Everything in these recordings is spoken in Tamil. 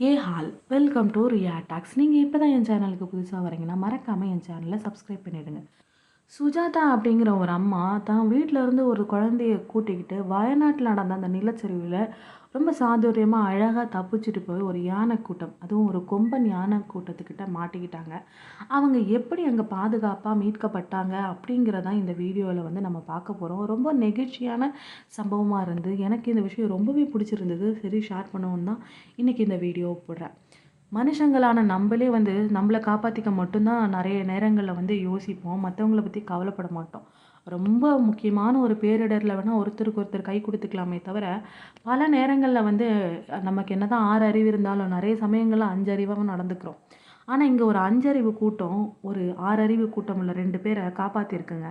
Hey all welcome to Riya talks. நீங்கள் இப்போ தான் என் சேனலுக்கு புதுசாக வரீங்கன்னா மறக்காமல் என் சேனலை சப்ஸ்கிரைப் பண்ணிவிடுங்க சுஜாதா அப்படிங்கிற ஒரு அம்மா தான் வீட்டில் இருந்து ஒரு குழந்தைய கூட்டிக்கிட்டு வயநாட்டில் நடந்த அந்த நிலச்சரிவில் ரொம்ப சாதுரியமாக அழகாக தப்பிச்சுட்டு போய் ஒரு யானை கூட்டம் அதுவும் ஒரு கொம்பன் யானை கூட்டத்துக்கிட்ட மாட்டிக்கிட்டாங்க. அவங்க எப்படி அங்கே பாதுகாப்பாக மீட்கப்பட்டாங்க அப்படிங்கிறதான் இந்த வீடியோவில் வந்து நம்ம பார்க்க போகிறோம் ரொம்ப நெகிழ்ச்சியான சம்பவமாக இருந்து எனக்கு இந்த விஷயம் ரொம்பவே பிடிச்சிருந்தது. சரி ஷேர் பண்ணுவோம் தான் இன்றைக்கி இந்த வீடியோ போடுறேன். மனுஷங்களான நம்மளே வந்து நம்மளை காப்பாற்றிக்க மட்டும்தான் நிறைய நேரங்களில் வந்து யோசிப்போம். மற்றவங்கள பற்றி கவலைப்பட மாட்டோம். ரொம்ப முக்கியமான ஒரு பேரிடரில் வேணால் ஒருத்தருக்கு ஒருத்தர் கை கொடுத்துக்கலாமே தவிர பல நேரங்களில் வந்து நமக்கு என்ன தான் ஆறு அறிவு இருந்தாலும் நிறைய சமயங்களில் அஞ்சு அறிவாகவும் நடந்துக்கிறோம். ஆனால் இங்கே ஒரு அஞ்சறிவு கூட்டம் ஒரு ஆறறிவு கூட்டம் உள்ள ரெண்டு பேரை காப்பாற்றிருக்குங்க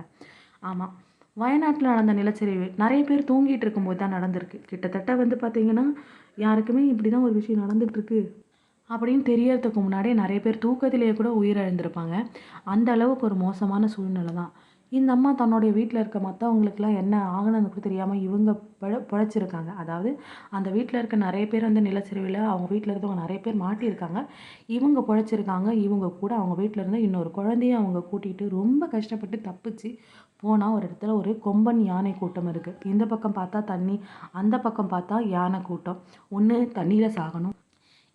ஆமாம் வயநாட்டில் நடந்த நிலச்சரிவு நிறைய பேர் தூங்கிட்டு இருக்கும்போது தான் நடந்திருக்கு. கிட்டத்தட்ட வந்து பார்த்திங்கன்னா யாருக்குமே இப்படி தான் ஒரு விஷயம் நடந்துகிட்ருக்கு அப்படின்னு தெரியறதுக்கு முன்னாடியே நிறைய பேர் தூக்கத்திலேயே கூட உயிரிழந்திருப்பாங்க. அந்த அளவுக்கு ஒரு மோசமான சூழ்நிலை தான். இந்த அம்மா தன்னுடைய வீட்டில் இருக்க மற்றவங்களுக்குலாம் என்ன ஆகணும்னு கூட தெரியாமல் இவங்க பிழ பிழைச்சிருக்காங்க. அதாவது அந்த வீட்டில் இருக்க நிறைய பேர் வந்து நிலச்சரிவில் அவங்க வீட்டில் இருந்தவங்க நிறைய பேர் மாட்டியிருக்காங்க. இவங்க பிழைச்சிருக்காங்க. இவங்க கூட அவங்க வீட்டில் இருந்து இன்னொரு குழந்தைய அவங்க கூட்டிகிட்டு ரொம்ப கஷ்டப்பட்டு தப்பிச்சு போனால் ஒரு இடத்துல ஒரு கொம்பன் யானை கூட்டம் இருக்குது இந்த பக்கம் பார்த்தா தண்ணி அந்த பக்கம் பார்த்தா யானை கூட்டம். ஒன்று தண்ணியில் சாகணும்.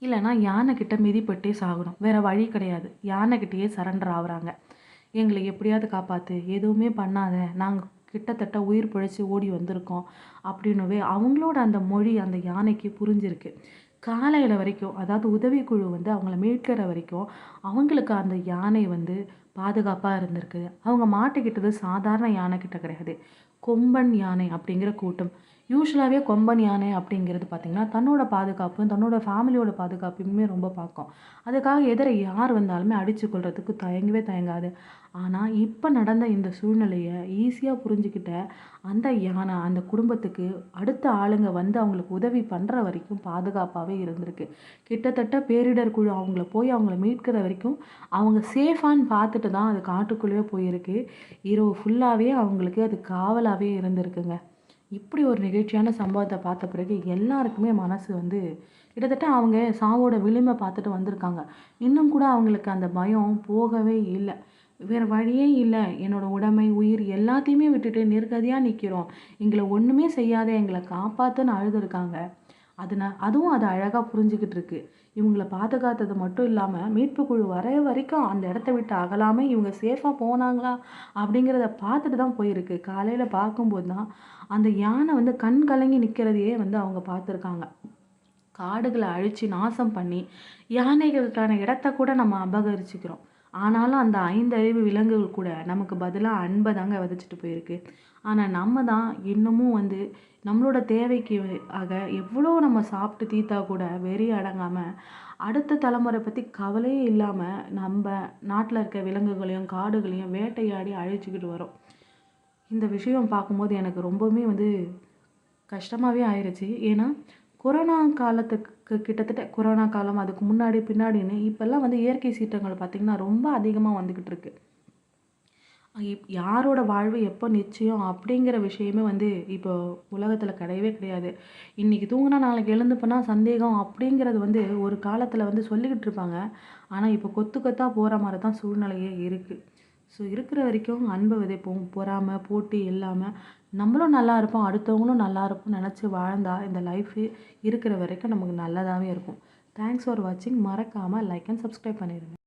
இல்லைனா யானைக்கிட்ட மிதிப்பட்டே சாகணும். வேறு வழி கிடையாது. யானைக்கிட்டேயே சரண்டர் ஆகுறாங்க எங்களை எப்படியாவது காப்பாற்று எதுவுமே பண்ணாத. நாங்கள் கிட்டத்தட்ட உயிர் பிழைச்சி ஓடி வந்திருக்கோம் அப்படின்னவே அவங்களோட அந்த மொழி அந்த யானைக்கு புரிஞ்சிருக்கு. காலையில் வரைக்கும் அதாவது உதவிக்குழு வந்து அவங்கள மீட்கிற வரைக்கும் அவங்களுக்கு அந்த யானை வந்து பாதுகாப்பாக இருந்திருக்கு. அவங்க மாட்டிக்கிட்டது சாதாரண யானை கிட்ட கிடையாது. கொம்பன் யானை அப்படிங்கிற கூட்டம். யூஸ்வலாகவே கொம்பன் யானை அப்படிங்கிறது பார்த்திங்கன்னா தன்னோட பாதுகாப்பு தன்னோட ஃபேமிலியோட பாதுகாப்புமே ரொம்ப பார்க்கும். அதுக்காக எதிர யார் வந்தாலுமே அடித்து கொள்றதுக்கு தயங்கவே தயங்காது. ஆனால் இப்போ நடந்த இந்த சூழ்நிலையை ஈஸியாக புரிஞ்சுக்கிட்ட அந்த யானை அந்த குடும்பத்துக்கு அடுத்த ஆளுங்க வந்து அவங்களுக்கு உதவி பண்ணுற வரைக்கும் பாதுகாப்பாகவே இருந்திருக்கு. கிட்டத்தட்ட பேரிடர் குழு அவங்கள போய் அவங்கள மீட்கிற வரைக்கும் அவங்க சேஃபான்னு பார்த்துட்டு தான் அது காட்டுக்குள்ளேயே போயிருக்கு. இரவு ஃபுல்லாகவே அவங்களுக்கு அது காவலாகவே இருந்திருக்குங்க. இப்படி ஒரு நிகழ்ச்சியான சம்பவத்தை பார்த்த பிறகு எல்லாருக்குமே மனசு வந்து கிட்டத்தட்ட அவங்க சாவோட விளிம்பை பார்த்துட்டு வந்திருக்காங்க. இன்னும் கூட அவங்களுக்கு அந்த பயம் போகவே இல்லை. வேறு வழியே இல்லை. என்னோடய உடைமை உயிர் எல்லாத்தையுமே விட்டுட்டு நிர்கதியாக நிற்கிறோம் எங்களை ஒன்றுமே செய்யாத எங்களை காப்பாற்றுன்னு அழுதுருக்காங்க. அதுனா அதுவும் அதை அழகாக புரிஞ்சுக்கிட்டு இருக்கு இவங்களை பாதுகாத்தது மட்டும் இல்லாமல் மீட்பு குழு வர வரைக்கும் அந்த இடத்த விட்டு அகலாமல் இவங்க சேஃபாக போனாங்களா அப்படிங்கிறத பார்த்துட்டு தான் போயிருக்கு. காலையில் பார்க்கும்போது தான் அந்த யானை வந்து கண் கலங்கி நிற்கிறதையே வந்து அவங்க பார்த்துருக்காங்க. காடுகளை அழித்து நாசம் பண்ணி யானைகளுக்கான இடத்த கூட நம்ம அபகரிச்சுக்கிறோம். ஆனாலும் அந்த ஐந்தறிவு விலங்குகள் கூட நமக்கு பதிலாக அன்பை தாங்க விதைச்சிட்டு போயிருக்கு. ஆனால் நம்ம தான் இன்னமும் வந்து நம்மளோட தேவைக்கு ஆக எவ்வளோ நம்ம சாப்பிட்டு தீத்தா கூட வெறி அடங்காமல் அடுத்த தலைமுறை பற்றி கவலையே இல்லாமல் நம்ம நாட்டில் இருக்க விலங்குகளையும் காடுகளையும் வேட்டையாடி அழிச்சிக்கிட்டு வரோம். இந்த விஷயம் பார்க்கும்போது எனக்கு ரொம்பவுமே வந்து கஷ்டமாகவே ஆயிடுச்சு ஏன்னா கொரோனா காலத்துக்கு கிட்டத்தட்ட கொரோனா காலம் அதுக்கு முன்னாடி பின்னாடின்னு இப்போல்லாம் வந்து இயற்கை சீற்றங்கள் பார்த்திங்கன்னா ரொம்ப அதிகமாக வந்துக்கிட்டு இருக்கு. இப் யாரோட வாழ்வு எப்போ நிச்சயம் அப்படிங்கிற விஷயமே வந்து இப்போ உலகத்தில் கிடையவே கிடையாது. இன்றைக்கி தூங்கினா நாளைக்கு எழுந்துப்போனா சந்தேகம் அப்படிங்கிறது வந்து ஒரு காலத்தில் வந்து சொல்லிக்கிட்டு இருப்பாங்க. ஆனால் இப்போ கொத்து கொத்தாக போகிற மாதிரி தான் சூழ்நிலையே இருக்குது ஸோ இருக்கிற வரைக்கும் அன்பை விதைப்போம் பொறாமல் போட்டி இல்லாமல் நம்மளும் நல்லா இருப்போம் அடுத்தவங்களும் நல்லா இருப்போம் நினச்சி வாழ்ந்தால் இந்த லைஃபு இருக்கிற வரைக்கும் நமக்கு நல்லதாகவே இருக்கும். தேங்க்ஸ் ஃபார் வாட்சிங் மறக்காமல் லைக் அண்ட் சப்ஸ்கிரைப் பண்ணிடுங்க